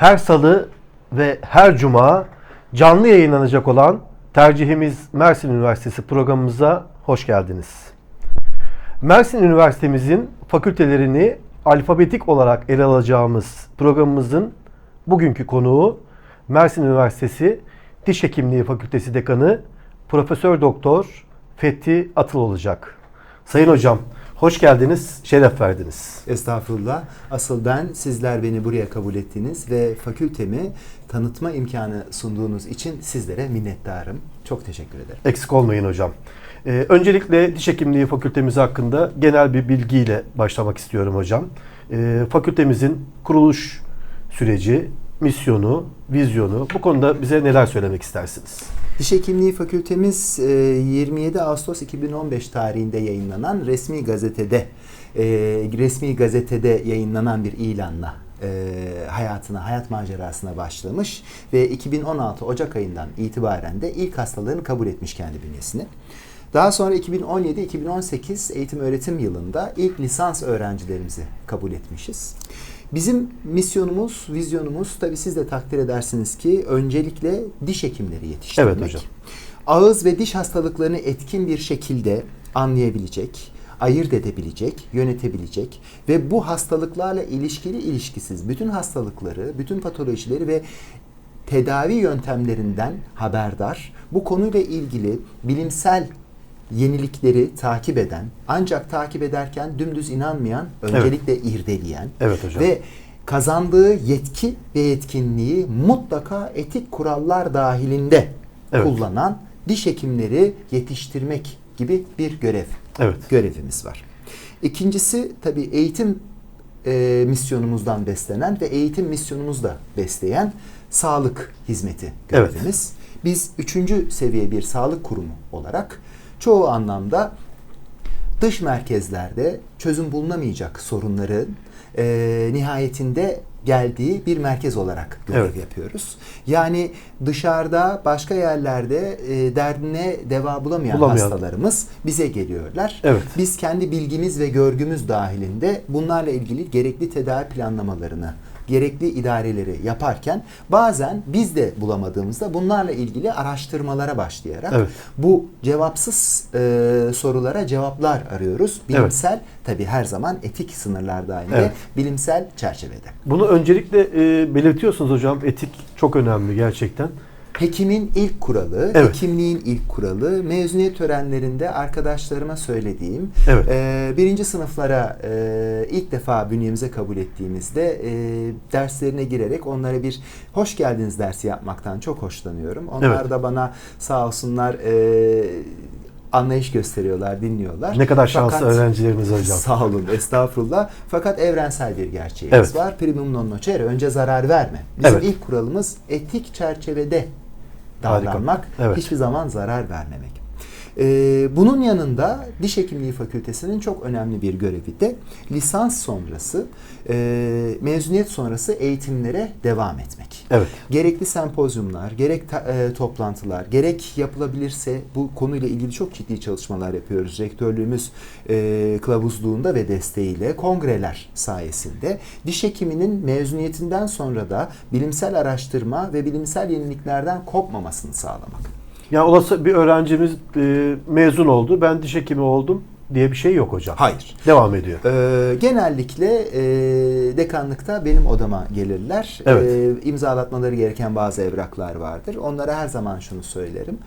her salı ve her cuma canlı yayınlanacak olan Tercihimiz Mersin Üniversitesi programımıza hoş geldiniz. Mersin Üniversitemizin fakültelerini alfabetik olarak ele alacağımız programımızın bugünkü konuğu Mersin Üniversitesi Diş Hekimliği Fakültesi Dekanı Profesör Doktor Fethi Atıl olacak. Sayın hocam hoş geldiniz, şeref verdiniz. Estağfurullah. Asıl ben sizler beni buraya kabul ettiniz ve fakültemi tanıtma imkanı sunduğunuz için sizlere minnettarım. Çok teşekkür ederim. Eksik olmayın hocam. Ee, öncelikle diş hekimliği fakültemiz hakkında genel bir bilgiyle başlamak istiyorum hocam. Ee, fakültemizin kuruluş süreci, misyonu, vizyonu bu konuda bize neler söylemek istersiniz? Diş Hekimliği Fakültemiz e, 27 Ağustos 2015 tarihinde yayınlanan resmi gazetede e, resmi gazetede yayınlanan bir ilanla e, hayatına, hayat macerasına başlamış ve 2016 Ocak ayından itibaren de ilk hastalarını kabul etmiş kendi bünyesine. Daha sonra 2017-2018 eğitim öğretim yılında ilk lisans öğrencilerimizi kabul etmişiz. Bizim misyonumuz, vizyonumuz tabii siz de takdir edersiniz ki öncelikle diş hekimleri yetiştirmek. Evet hocam. Ağız ve diş hastalıklarını etkin bir şekilde anlayabilecek, ayırt edebilecek, yönetebilecek ve bu hastalıklarla ilişkili ilişkisiz bütün hastalıkları, bütün patolojileri ve tedavi yöntemlerinden haberdar, bu konuyla ilgili bilimsel yenilikleri takip eden, ancak takip ederken dümdüz inanmayan, öncelikle irdeleyen Evet hocam. ve kazandığı yetki ve yetkinliği mutlaka etik kurallar dahilinde Evet. kullanan diş hekimleri yetiştirmek gibi bir görev Evet. görevimiz var. İkincisi tabii eğitim e, misyonumuzdan beslenen ve eğitim misyonumuzu da besleyen sağlık hizmeti Evet. görevimiz. Biz üçüncü seviye bir sağlık kurumu olarak çoğu anlamda dış merkezlerde çözüm bulunamayacak sorunların e, nihayetinde geldiği bir merkez olarak görev Evet. yapıyoruz. Yani dışarıda başka yerlerde e, derdine deva bulamayan Bulamayan. hastalarımız bize geliyorlar. Evet. Biz kendi bilgimiz ve görgümüz dahilinde bunlarla ilgili gerekli tedavi planlamalarını, gerekli idareleri yaparken bazen biz de bulamadığımızda bunlarla ilgili araştırmalara başlayarak Evet. bu cevapsız e, sorulara cevaplar arıyoruz. Bilimsel tabii her zaman etik sınırlar dahilinde Evet. bilimsel çerçevede. Bunu öncelikle e, belirtiyorsunuz hocam. Etik çok önemli gerçekten. Hekimin ilk kuralı, Evet. hekimliğin ilk kuralı, mezuniyet törenlerinde arkadaşlarıma söylediğim, Evet. e, birinci sınıflara e, ilk defa bünyemize kabul ettiğimizde e, derslerine girerek onlara bir hoş geldiniz dersi yapmaktan çok hoşlanıyorum. Onlar Evet. da bana sağ olsunlar e, anlayış gösteriyorlar, dinliyorlar. Ne kadar şanslı Fakat- öğrencilerimiz hocam. Sağ olun, estağfurullah. Fakat evrensel bir gerçeğimiz Evet. var. Primum non nocere, önce zarar verme. Bizim Evet. ilk kuralımız etik çerçevede. Davranmak, Evet. hiçbir zaman zarar vermemek. Ee, bunun yanında Diş Hekimliği Fakültesi'nin çok önemli bir görevi de lisans sonrası, e, mezuniyet sonrası eğitimlere devam etmek. Evet. Gerekli sempozyumlar, gerek e, toplantılar, gerek yapılabilirse bu konuyla ilgili çok ciddi çalışmalar yapıyoruz. Rektörlüğümüz e, kılavuzluğunda ve desteğiyle kongreler sayesinde diş hekiminin mezuniyetinden sonra da bilimsel araştırma ve bilimsel yeniliklerden kopmamasını sağlamak. Ya olası bir öğrencimiz e, mezun oldu. Ben diş hekimi oldum diye bir şey yok hocam. Hayır. Devam ediyor. Ee, genellikle e, dekanlıkta benim odama gelirler. Evet. Ee, imzalatmaları gereken bazı evraklar vardır. Onlara her zaman şunu söylerim.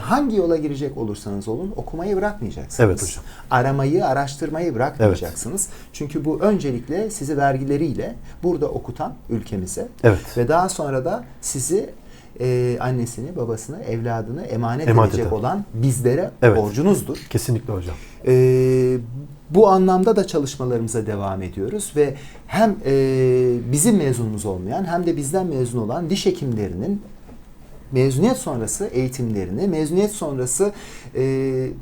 Hangi yola girecek olursanız olun okumayı bırakmayacaksınız. Evet hocam. Aramayı, araştırmayı bırakmayacaksınız. Çünkü bu öncelikle sizi vergileriyle burada okutan ülkemize Evet. ve daha sonra da sizi e, annesini, babasını, evladını emanet, Emanet edecek eden. olan bizlere Evet. borcunuzdur. Kesinlikle hocam. Ee, bu anlamda da çalışmalarımıza devam ediyoruz ve hem e, bizim mezunumuz olmayan hem de bizden mezun olan diş hekimlerinin mezuniyet sonrası eğitimlerini, mezuniyet sonrası e,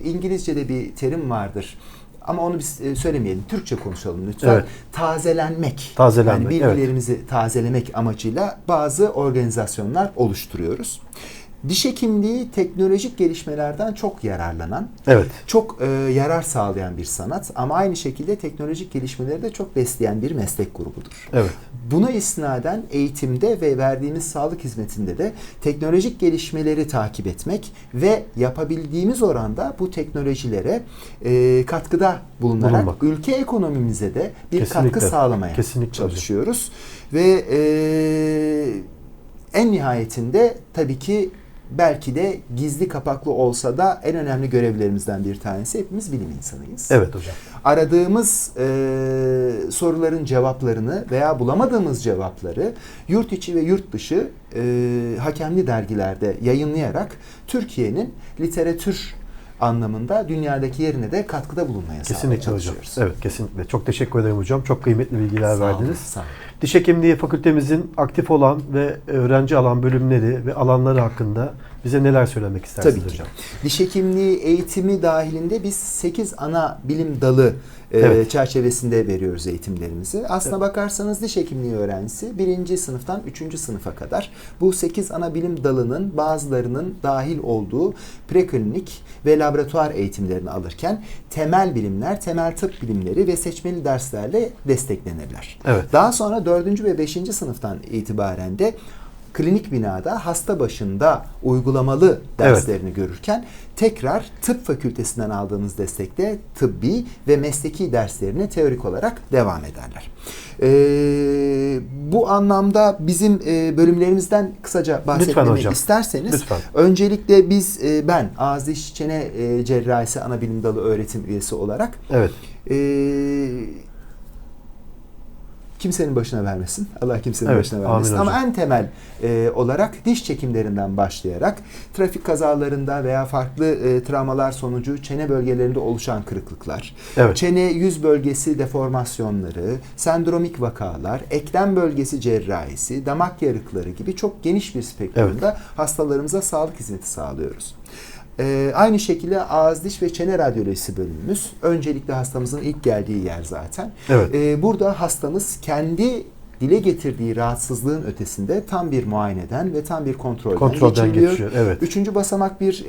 İngilizce'de bir terim vardır. Ama onu biz e, söylemeyelim. Türkçe konuşalım lütfen. Evet. Tazelenmek. Tazelenmek, Yani bilgilerimizi tazelemek amacıyla bazı organizasyonlar oluşturuyoruz. Diş hekimliği teknolojik gelişmelerden çok yararlanan, Evet. çok e, yarar sağlayan bir sanat ama aynı şekilde teknolojik gelişmeleri de çok besleyen bir meslek grubudur. Evet. Buna isnaden eğitimde ve verdiğimiz sağlık hizmetinde de teknolojik gelişmeleri takip etmek ve yapabildiğimiz oranda bu teknolojilere e, katkıda bulunarak Bulunmak. ülke ekonomimize de bir Kesinlikle. katkı sağlamaya Kesinlikle çalışıyoruz. Ve e, en nihayetinde tabii ki belki de gizli kapaklı olsa da en önemli görevlerimizden bir tanesi hepimiz bilim insanıyız Evet hocam. aradığımız e, soruların cevaplarını veya bulamadığımız cevapları yurt içi ve yurt dışı e, hakemli dergilerde yayınlayarak Türkiye'nin literatür anlamında dünyadaki yerine de katkıda bulunmaya Kesinlikle hocam. çalışıyoruz. Evet kesinlikle. Çok teşekkür ederim hocam. Çok kıymetli bilgiler Sağ olun, verdiniz. sağ olun. Diş hekimliği fakültemizin aktif olan ve öğrenci alan bölümleri ve alanları hakkında bize neler söylemek istersiniz Tabii ki. hocam? Diş hekimliği eğitimi dahilinde biz 8 ana bilim dalı e, Evet. çerçevesinde veriyoruz eğitimlerimizi. Aslına bakarsanız diş hekimliği öğrencisi birinci sınıftan üçüncü sınıfa kadar bu 8 ana bilim dalının bazılarının dahil olduğu preklinik ve laboratuvar eğitimlerini alırken temel bilimler, temel tıp bilimleri ve seçmeli derslerle desteklenirler. Evet. Daha sonra dördüncü ve beşinci sınıftan itibaren de klinik binada hasta başında uygulamalı derslerini görürken tekrar tıp fakültesinden aldığımız destekte tıbbi ve mesleki derslerini teorik olarak devam ederler. Ee, bu anlamda bizim e, bölümlerimizden kısaca bahsetmemi isterseniz Lütfen. öncelikle biz e, ben ağız diş çene e, cerrahisi ana bilim dalı öğretim üyesi olarak Evet. ee, kimsenin başına vermesin. Allah kimsenin Evet, başına vermesin. Ama en temel e, olarak diş çekimlerinden başlayarak trafik kazalarında veya farklı e, travmalar sonucu çene bölgelerinde oluşan kırıklıklar, Evet. çene yüz bölgesi deformasyonları, sendromik vakalar, eklem bölgesi cerrahisi, damak yarıkları gibi çok geniş bir spektrumda hastalarımıza sağlık hizmeti sağlıyoruz. Ee, aynı şekilde ağız, diş ve çene radyolojisi bölümümüz. Öncelikle hastamızın ilk geldiği yer zaten. Evet. Ee, burada hastamız kendi dile getirdiği rahatsızlığın ötesinde tam bir muayeneden ve tam bir kontrolden, Kontrolden geçiriliyor. geçiyor. Evet. Üçüncü basamak bir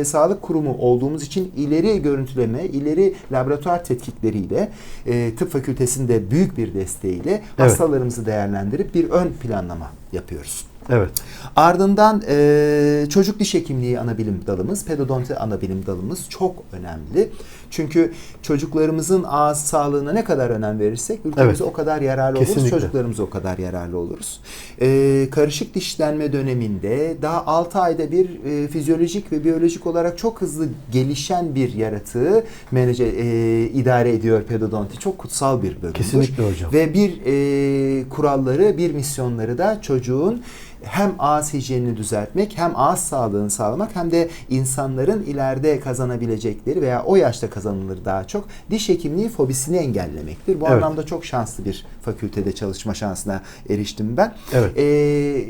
e, sağlık kurumu olduğumuz için ileri görüntüleme, ileri laboratuvar tetkikleriyle e, tıp fakültesinde büyük bir desteğiyle Evet. hastalarımızı değerlendirip bir ön planlama yapıyoruz. Evet. Ardından e, çocuk diş hekimliği ana bilim dalımız, pedodonti ana bilim dalımız çok önemli. Çünkü çocuklarımızın ağız sağlığına ne kadar önem verirsek ülkemize Evet. o kadar yararlı oluruz, Kesinlikle. çocuklarımıza o kadar yararlı oluruz. E, karışık dişlenme döneminde daha 6 ayda bir e, fizyolojik ve biyolojik olarak çok hızlı gelişen bir yaratığı menece, e, idare ediyor pedodonti. Çok kutsal bir bölümdür. Kesinlikle hocam. Ve bir e, kuralları, bir misyonları da çocuğun hem ağız hijyenini düzeltmek, hem ağız sağlığını sağlamak, hem de insanların ileride kazanabilecekleri veya o yaşta kazanılır daha çok diş hekimliği fobisini engellemektir. Bu Evet. anlamda çok şanslı bir fakültede çalışma şansına eriştim ben. Evet. Ee,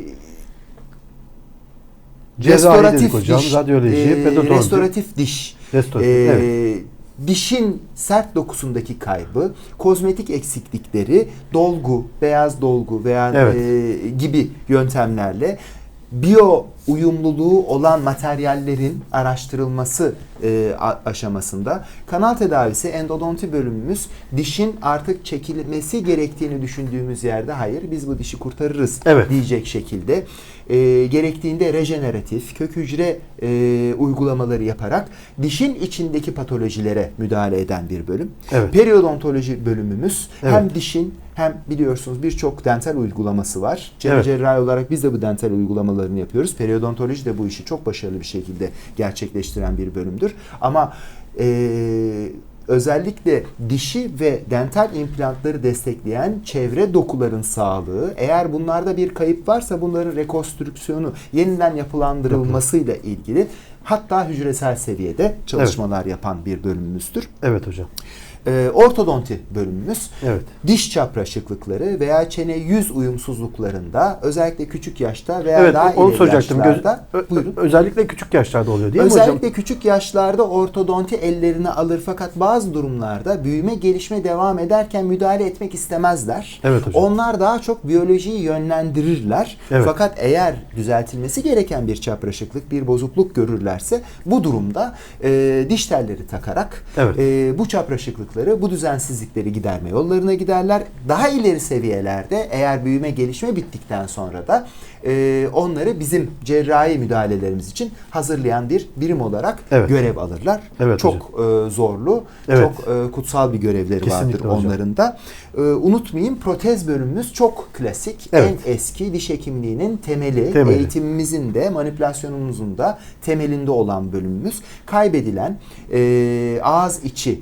dedik hocam, radyoloji, e, pedodonti. restoratif diş. Restoratif, Ee, evet. Dişin sert dokusundaki kaybı, kozmetik eksiklikleri, dolgu, beyaz dolgu veya Evet. e, gibi yöntemlerle biyo uyumluluğu olan materyallerin araştırılması e, aşamasında kanal tedavisi endodonti bölümümüz dişin artık çekilmesi gerektiğini düşündüğümüz yerde hayır biz bu dişi kurtarırız Evet. diyecek şekilde e, gerektiğinde rejeneratif kök hücre e, uygulamaları yaparak dişin içindeki patolojilere müdahale eden bir bölüm. Evet. Periodontoloji bölümümüz Evet. hem dişin hem biliyorsunuz birçok dental uygulaması var. Çene Evet. cerrahi olarak biz de bu dental uygulamalarını yapıyoruz. Periodontoloji de bu işi çok başarılı bir şekilde gerçekleştiren bir bölümdür. Ama e, özellikle dişi ve dental implantları destekleyen çevre dokuların sağlığı, eğer bunlarda bir kayıp varsa bunların rekonstrüksiyonu, yeniden yapılandırılmasıyla ilgili hatta hücresel seviyede çalışmalar yapan bir bölümümüzdür. Evet hocam. E, ortodonti bölümümüz. Evet. Diş çapraşıklıkları veya çene yüz uyumsuzluklarında özellikle küçük yaşta veya Evet daha onu ileri soracaktım. Göz- yaşlarda ö- buyurun. özellikle küçük yaşlarda oluyor değil mi hocam? Özellikle küçük yaşlarda ortodonti ellerini alır fakat bazı durumlarda büyüme gelişme devam ederken müdahale etmek istemezler. Evet hocam. Onlar daha çok biyolojiyi yönlendirirler. Evet. Fakat eğer düzeltilmesi gereken bir çapraşıklık, bir bozukluk görürlerse bu durumda e, diş telleri takarak Evet. e, bu çapraşıklıkları, bu düzensizlikleri giderme yollarına giderler. Daha ileri seviyelerde eğer büyüme gelişme bittikten sonra da e, onları bizim cerrahi müdahalelerimiz için hazırlayan bir birim olarak Evet. görev alırlar. Evet çok e, zorlu, Evet. çok e, kutsal bir görevleri Kesinlikle vardır hocam. onların da. E, unutmayayım protez bölümümüz çok klasik. Evet. En eski diş hekimliğinin temeli, Temeli. eğitimimizin de manipülasyonumuzun da temelinde olan bölümümüz. Kaybedilen e, ağız içi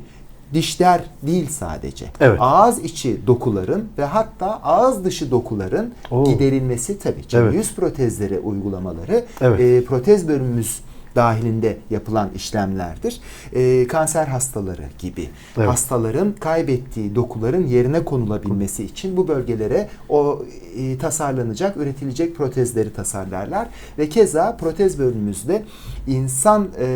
dişler değil sadece. Evet. Ağız içi dokuların ve hatta ağız dışı dokuların Oo. giderilmesi tabii. Çene Evet. yüz protezlere uygulamaları Evet. e, protez bölümümüz dahilinde yapılan işlemlerdir. E, kanser hastaları gibi Evet. hastaların kaybettiği dokuların yerine konulabilmesi için bu bölgelere o e, tasarlanacak, üretilecek protezleri tasarlarlar ve keza protez bölümümüzde insan e,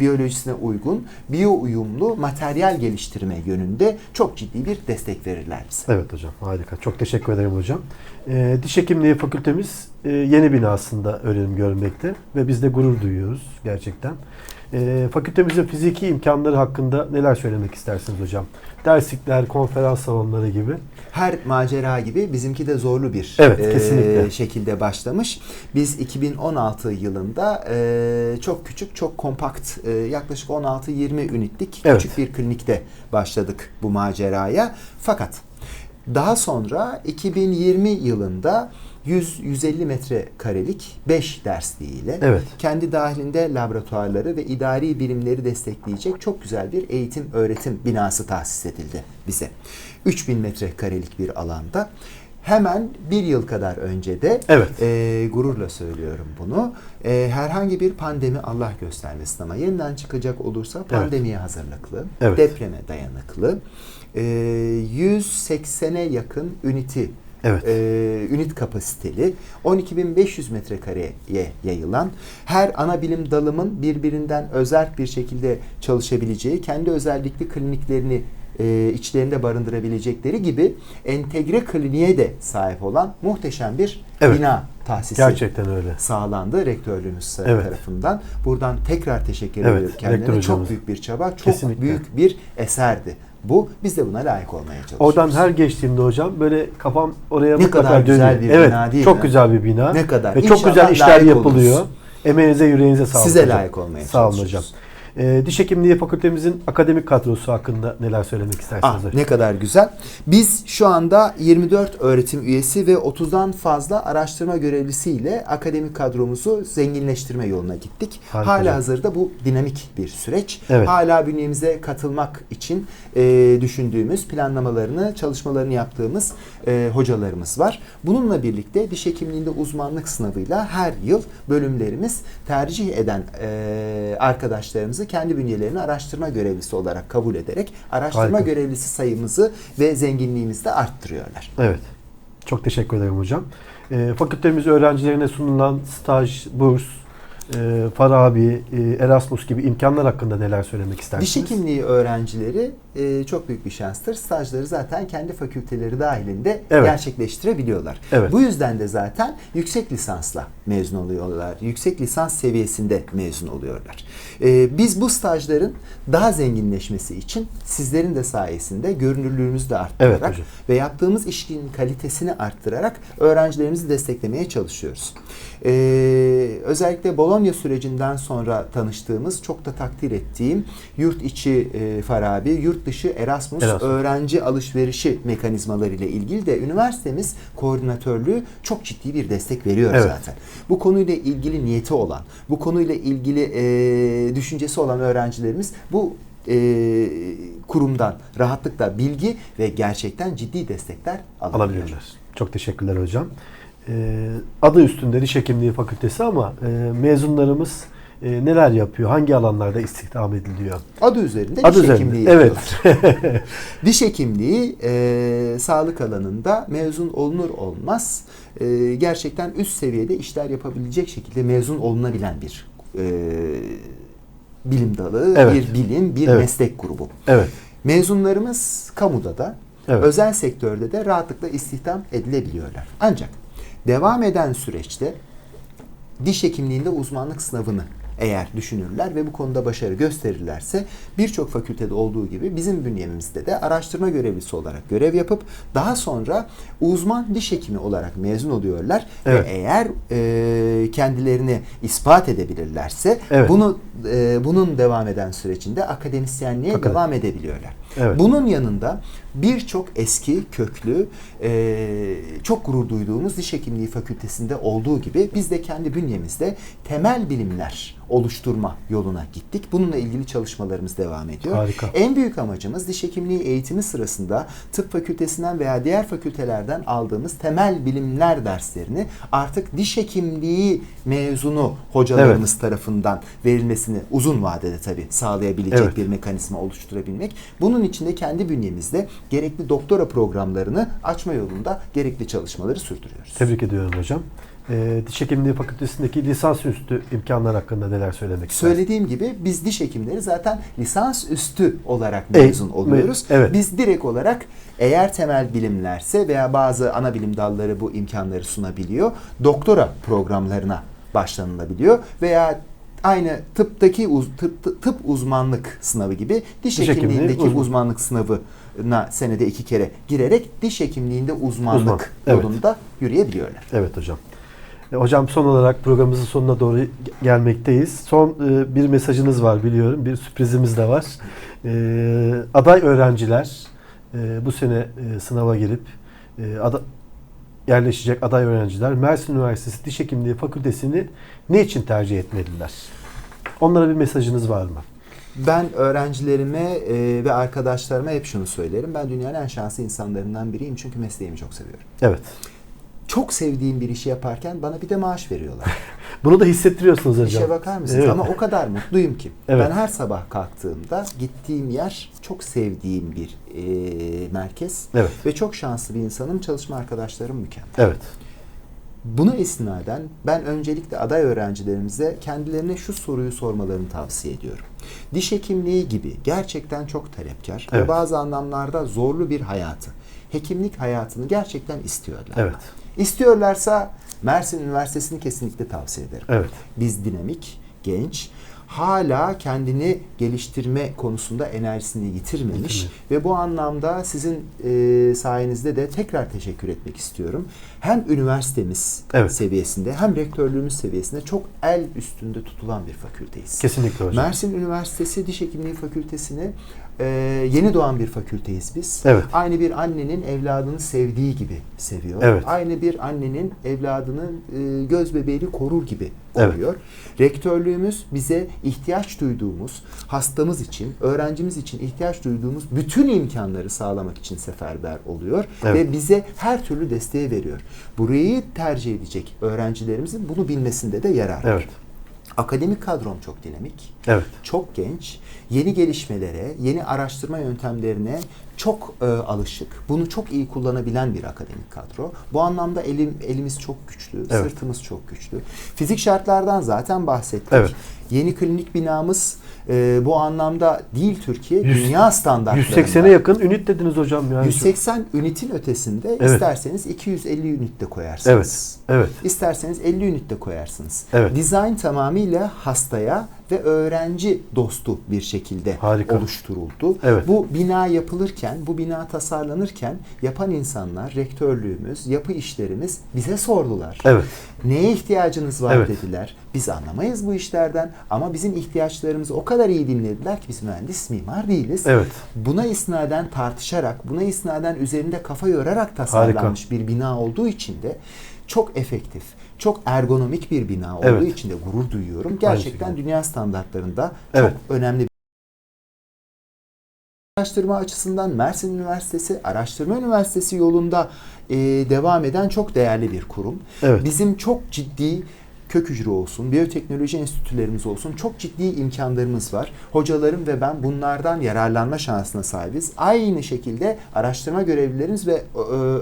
biyolojisine uygun, biyo uyumlu materyal geliştirme yönünde çok ciddi bir destek verirler bize. Evet hocam harika. Çok teşekkür ederim hocam. Ee, Diş Hekimliği Fakültemiz e, yeni binasında öğrenim görmekte ve biz de gurur duyuyoruz gerçekten. Ee, fakültemizin fiziki imkanları hakkında neler söylemek istersiniz hocam? Derslikler, konferans salonları gibi. Her macera gibi bizimki de zorlu bir Evet, e, kesinlikle. şekilde başlamış. Biz 2016 yılında e, çok küçük, çok kompakt, e, yaklaşık 16-20 ünitlik Evet. küçük bir klinikte başladık bu maceraya. Fakat daha sonra 2020 yılında 100-150 metrekarelik 5 dersliğiyle Evet. kendi dahilinde laboratuvarları ve idari birimleri destekleyecek çok güzel bir eğitim öğretim binası tahsis edildi bize. 3000 metrekarelik bir alanda. Hemen bir yıl kadar önce de Evet. e, gururla söylüyorum bunu. e, herhangi bir pandemi Allah göstermesin ama yeniden çıkacak olursa pandemiye hazırlıklı, Evet. depreme dayanıklı, e, 180'e yakın üniti Evet. e, ünit kapasiteli 12.500 metrekareye yayılan her ana bilim dalımın birbirinden özerk bir şekilde çalışabileceği kendi özellikli kliniklerini e, içlerinde barındırabilecekleri gibi entegre kliniğe de sahip olan muhteşem bir Evet. bina tahsisi Gerçekten öyle. sağlandı rektörlüğümüz Evet. tarafından. Buradan tekrar teşekkür Evet, ediyorum hocamız. Çok büyük bir çaba, çok Kesinlikle. büyük bir eserdi. Bu biz de buna layık olmaya çalışıyoruz. Oradan her geçtiğimde hocam böyle kafam oraya Ne kadar güzel dönüyor. bir evet, bina değil çok mi? güzel bir bina. Ne kadar. Ve çok İnşallah güzel işler yapılıyor. oluruz. Emeğinize yüreğinize sağlık Size hocam. layık olmaya Sağ olun hocam. Ee, Diş Hekimliği Fakültemizin akademik kadrosu hakkında neler söylemek istersiniz Ah, ne kadar güzel. Biz şu anda 24 öğretim üyesi ve 30'dan fazla araştırma görevlisiyle akademik kadromuzu zenginleştirme yoluna gittik. Harika Hala hazırda bu dinamik bir süreç. Evet. Hala bünyemize katılmak için e, düşündüğümüz, planlamalarını, çalışmalarını yaptığımız e, hocalarımız var. Bununla birlikte diş hekimliğinde uzmanlık sınavıyla her yıl bölümlerimiz tercih eden e, arkadaşlarımızı kendi bünyelerini araştırma görevlisi olarak kabul ederek araştırma Harika. görevlisi sayımızı ve zenginliğimizi de arttırıyorlar. Evet. Çok teşekkür ederim hocam. Ee, fakültemiz öğrencilerine sunulan staj, burs, e, Farabi, e, Erasmus gibi imkanlar hakkında neler söylemek Diş istersiniz? hekimliği öğrencileri e, çok büyük bir şanstır. Stajları zaten kendi fakülteleri dahilinde Evet. gerçekleştirebiliyorlar. Evet. Bu yüzden de zaten yüksek lisansla mezun oluyorlar. Yüksek lisans seviyesinde mezun oluyorlar. E, biz bu stajların daha zenginleşmesi için sizlerin de sayesinde görünürlüğümüzü de arttırarak Evet hocam. ve yaptığımız işin kalitesini arttırarak öğrencilerimizi desteklemeye çalışıyoruz. Ee, özellikle Bologna sürecinden sonra tanıştığımız, çok da takdir ettiğim yurt içi e, Farabi, yurt dışı Erasmus, Erasmus. öğrenci alışverişi mekanizmaları ile ilgili de üniversitemiz koordinatörlüğü çok ciddi bir destek veriyor Evet. zaten. Bu konuyla ilgili niyeti olan, bu konuyla ilgili e, düşüncesi olan öğrencilerimiz bu e, kurumdan rahatlıkla bilgi ve gerçekten ciddi destekler alabiliyorlar. alabilirler. Çok teşekkürler hocam. Ee, adı üstünde Diş Hekimliği Fakültesi ama e, mezunlarımız e, neler yapıyor? Hangi alanlarda istihdam ediliyor? Adı üzerinde Adı diş üzerinde, hekimliği evet. diş hekimliği e, sağlık alanında mezun olunur olmaz e, gerçekten üst seviyede işler yapabilecek şekilde mezun olunabilen bir e, bilim dalı, Evet. bir bilim, bir Evet. meslek grubu. Evet. Mezunlarımız kamuda da Evet. özel sektörde de rahatlıkla istihdam edilebiliyorlar. Ancak devam eden süreçte diş hekimliğinde uzmanlık sınavını eğer düşünürler ve bu konuda başarı gösterirlerse birçok fakültede olduğu gibi bizim bünyemizde de araştırma görevlisi olarak görev yapıp daha sonra uzman diş hekimi olarak mezun oluyorlar Evet. ve eğer e, kendilerini ispat edebilirlerse Evet. bunu e, bunun devam eden sürecinde akademisyenliğe Akademi. devam edebiliyorlar. Evet. Bunun yanında birçok eski köklü e, çok gurur duyduğumuz diş hekimliği fakültesinde olduğu gibi biz de kendi bünyemizde temel bilimler oluşturma yoluna gittik. Bununla ilgili çalışmalarımız devam ediyor. Harika. En büyük amacımız diş hekimliği eğitimi sırasında tıp fakültesinden veya diğer fakültelerden aldığımız temel bilimler derslerini artık diş hekimliği mezunu hocalarımız tarafından verilmesini uzun vadede tabii sağlayabilecek Evet. bir mekanizma oluşturabilmek. Bunun için de kendi bünyemizde gerekli doktora programlarını açma yolunda gerekli çalışmaları sürdürüyoruz. Tebrik ediyorum hocam. E, Diş Hekimliği Fakültesindeki lisansüstü imkanlar hakkında neler söylemek istersiniz? Söylediğim gibi biz diş hekimleri zaten lisans üstü olarak Evet, mezun oluyoruz. evet. Biz direkt olarak eğer temel bilimlerse veya bazı ana bilim dalları bu imkanları sunabiliyor. Doktora programlarına başlanılabiliyor veya aynı tıptaki uz- tıp, tıp uzmanlık sınavı gibi diş, Diş hekimliği hekimliğindeki uzman. uzmanlık sınavına senede iki kere girerek diş hekimliğinde uzmanlık Uzman, evet. yolunda yürüyebiliyorlar. Evet hocam. E, Hocam son olarak programımızın sonuna doğru ge- gelmekteyiz. Son e, bir mesajınız var biliyorum. Bir sürprizimiz de var. E, aday öğrenciler e, bu sene e, sınava girip e, ada- yerleşecek aday öğrenciler Mersin Üniversitesi Diş Hekimliği Fakültesini ne için tercih etmeliler? Onlara bir mesajınız var mı? Ben öğrencilerime e, ve arkadaşlarıma hep şunu söylerim. Ben dünyanın en şanslı insanlarından biriyim çünkü mesleğimi çok seviyorum. Evet. Çok sevdiğim bir işi yaparken bana bir de maaş veriyorlar. Bunu da hissettiriyorsunuz hocam. İşe bakar mısınız? Evet. Ama o kadar mutluyum ki. Evet. Ben her sabah kalktığımda gittiğim yer çok sevdiğim bir e, merkez. Evet. Ve çok şanslı bir insanım. Çalışma arkadaşlarım mükemmel. Evet. Buna istinaden ben öncelikle aday öğrencilerimize kendilerine şu soruyu sormalarını tavsiye ediyorum. Diş hekimliği gibi gerçekten çok talepkar Evet. ve bazı anlamlarda zorlu bir hayatı, hekimlik hayatını gerçekten istiyorlar. Evet. İstiyorlarsa Mersin Üniversitesi'ni kesinlikle tavsiye ederim. Evet. Biz dinamik, genç, hala kendini geliştirme konusunda enerjisini yitirmemiş Yitirmemiş. ve bu anlamda sizin e, sayenizde de tekrar teşekkür etmek istiyorum. Hem üniversitemiz Evet. seviyesinde hem rektörlüğümüz seviyesinde çok el üstünde tutulan bir fakülteyiz. Kesinlikle hocam. Mersin Üniversitesi Diş Hekimliği Fakültesini e, yeni doğan bir fakülteyiz biz. Evet. Aynı bir annenin evladını sevdiği gibi seviyor. Evet. Aynı bir annenin evladını e, göz bebeğini korur gibi Evet. oluyor. Rektörlüğümüz bize ihtiyaç duyduğumuz, hastamız için, öğrencimiz için ihtiyaç duyduğumuz bütün imkanları sağlamak için seferber oluyor Evet. ve bize her türlü desteği veriyor. Burayı tercih edecek öğrencilerimizin bunu bilmesinde de yarar var. Evet. Akademik kadrom çok dinamik Evet. çok genç, yeni gelişmelere, yeni araştırma yöntemlerine çok e, alışık, bunu çok iyi kullanabilen bir akademik kadro. Bu anlamda elim elimiz çok güçlü, Evet. sırtımız çok güçlü. Fizik şartlardan zaten bahsettik. Evet. Yeni klinik binamız e, bu anlamda değil Türkiye, Yüz- dünya standartlarında. 180'e yakın ünit dediniz hocam. Yani 180 ünitin ötesinde Evet. isterseniz 250 ünit de koyarsınız. Evet. Evet. İsterseniz 50 ünit de koyarsınız. Evet. Dizayn tamamıyla hastaya ve öğrenci dostu bir şekilde Harika. oluşturuldu. Evet. Bu bina yapılırken, bu bina tasarlanırken yapan insanlar, rektörlüğümüz, yapı işlerimiz bize sordular. Evet. Neye ihtiyacınız var Evet. dediler. Biz anlamayız bu işlerden ama bizim ihtiyaçlarımızı o kadar iyi dinlediler ki biz mühendis mimar değiliz. Evet. Buna isnaden tartışarak, buna isnaden üzerinde kafa yorarak tasarlanmış bir bina olduğu için de çok efektif, çok ergonomik bir bina olduğu Evet. için de gurur duyuyorum. Gerçekten dünya standartlarında Evet. çok önemli Araştırma açısından Mersin Üniversitesi, Araştırma Üniversitesi yolunda e, devam eden çok değerli bir kurum. Evet. Bizim çok ciddi kök hücre olsun, biyoteknoloji enstitülerimiz olsun çok ciddi imkanlarımız var. Hocalarım ve ben bunlardan yararlanma şansına sahibiz. Aynı şekilde araştırma görevlilerimiz ve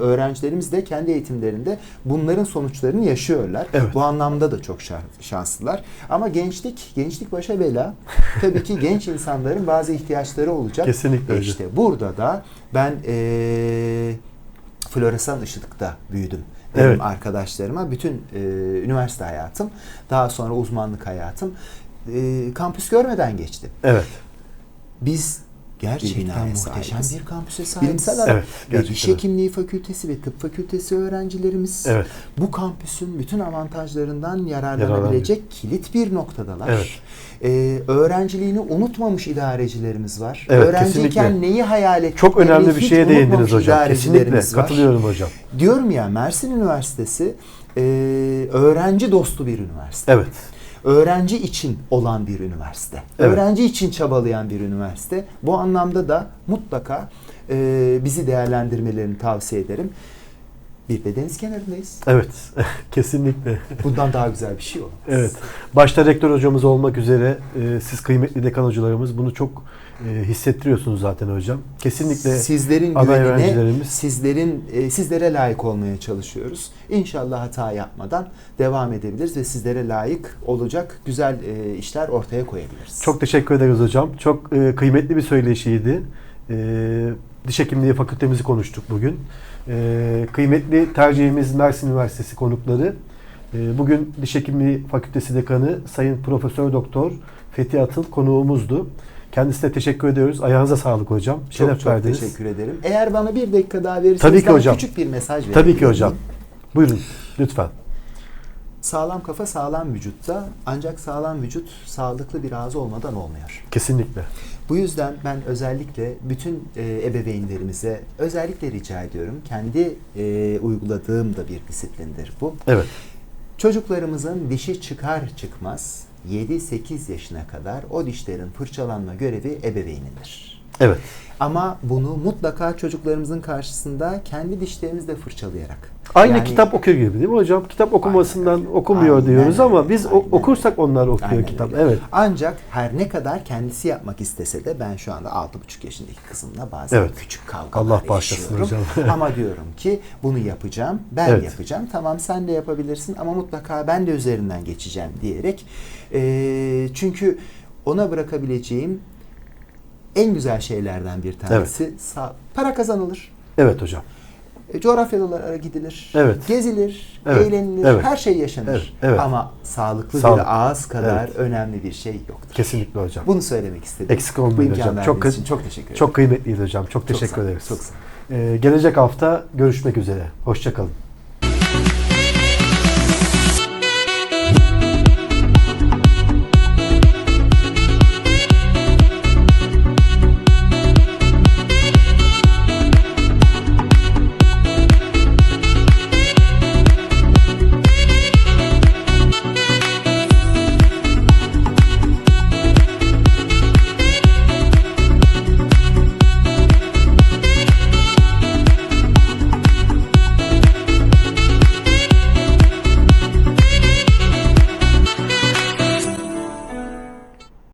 öğrencilerimiz de kendi eğitimlerinde bunların sonuçlarını yaşıyorlar. Evet. Bu anlamda da çok şa- şanslılar. Ama gençlik, gençlik başa bela. Tabii ki genç insanların bazı ihtiyaçları olacak. Kesinlikle E. İşte burada da ben eee floresan ışıkta büyüdüm. Benim Evet. arkadaşlarıma bütün e, üniversite hayatım, daha sonra uzmanlık hayatım e, kampüs görmeden geçti. Evet. Biz gerçekten muhteşem sahibiz. bir kampüse sahibiz. Bilimsel Evet, ve gerçekten diş hekimliği fakültesi ve tıp fakültesi öğrencilerimiz Evet. bu kampüsün bütün avantajlarından yararlanabilecek kilit bir noktadalar. Evet. Ee, öğrenciliğini unutmamış idarecilerimiz var. Evet, Öğrenciyken kesinlikle. neyi hayal ettiklerini Çok önemli bir şeye değindiniz hocam. Kesinlikle idarecilerimiz var. katılıyorum hocam. Diyorum ya Mersin Üniversitesi e, öğrenci dostu bir üniversite. Evet. Öğrenci için olan bir üniversite. Evet. Öğrenci için çabalayan bir üniversite. Bu anlamda da mutlaka e, bizi değerlendirmelerini tavsiye ederim. Bir de deniz kenarındayız. Evet. Kesinlikle. Bundan daha güzel bir şey olamaz. Evet. Başta rektör hocamız olmak üzere e, siz kıymetli dekan hocalarımız bunu çok e, hissettiriyorsunuz zaten hocam. Kesinlikle Sizlerin aday güvenine, öğrencilerimiz- sizlerin e, sizlere layık olmaya çalışıyoruz. İnşallah hata yapmadan devam edebiliriz ve sizlere layık olacak güzel e, işler ortaya koyabiliriz. çok teşekkür ederiz hocam. Çok e, kıymetli bir söyleşiydi. E, Diş Hekimliği Fakültemizi konuştuk bugün. E, kıymetli tercihimiz Mersin Üniversitesi konukları. E, bugün Diş Hekimliği Fakültesi Dekanı Sayın Profesör Doktor Fethi Atıl konuğumuzdu. Kendisine teşekkür ediyoruz. Ayağınıza sağlık hocam. çok Şeref çok verdiniz. teşekkür ederim. Eğer bana bir dakika daha verirseniz Tabii ki ben hocam. küçük bir mesaj verebilirim. Tabii ki hocam. Buyurun lütfen. Sağlam kafa sağlam vücutta ancak sağlam vücut sağlıklı bir ağız olmadan olmuyor. Kesinlikle. Bu yüzden ben özellikle bütün e, ebeveynlerimize özellikle rica ediyorum. Kendi e, uyguladığım da bir disiplindir bu. Evet. Çocuklarımızın dişi çıkar çıkmaz 7-8 yaşına kadar o dişlerin fırçalanma görevi ebeveynindir. Evet. Ama bunu mutlaka çocuklarımızın karşısında kendi dişlerimizle fırçalayarak. Aynı Yani- kitap okuyor gibi değil mi hocam? Kitap okumasından Aynen okumuyor Aynen diyoruz ama biz Aynen okursak onlar okuyor Aynen kitap. Evet. Ancak her ne kadar kendisi yapmak istese de ben şu anda 6,5 yaşındaki kızımla bazen Evet. küçük kavgalar Allah bağışlasın yaşıyorum. hocam. ama diyorum ki bunu yapacağım, ben Evet. yapacağım. Tamam sen de yapabilirsin ama mutlaka ben de üzerinden geçeceğim diyerek. Eee, çünkü ona bırakabileceğim en güzel şeylerden bir tanesi sağ- para kazanılır. Evet hocam. E, Coğrafyalara gidilir, Evet. gezilir, Evet. eğlenilir, Evet. her şey yaşanır. Evet. Evet. Ama sağlıklı Sağlık. bir ağız kadar Evet. önemli bir şey yoktur. Kesinlikle hocam. Bunu söylemek istedim. Eksik olmayın hocam. Çok için çok teşekkür ederim. Çok kıymetliydi hocam. Çok Çok teşekkür sağ ederiz. Çok sağ olun. Ee, gelecek hafta görüşmek üzere. Hoşçakalın.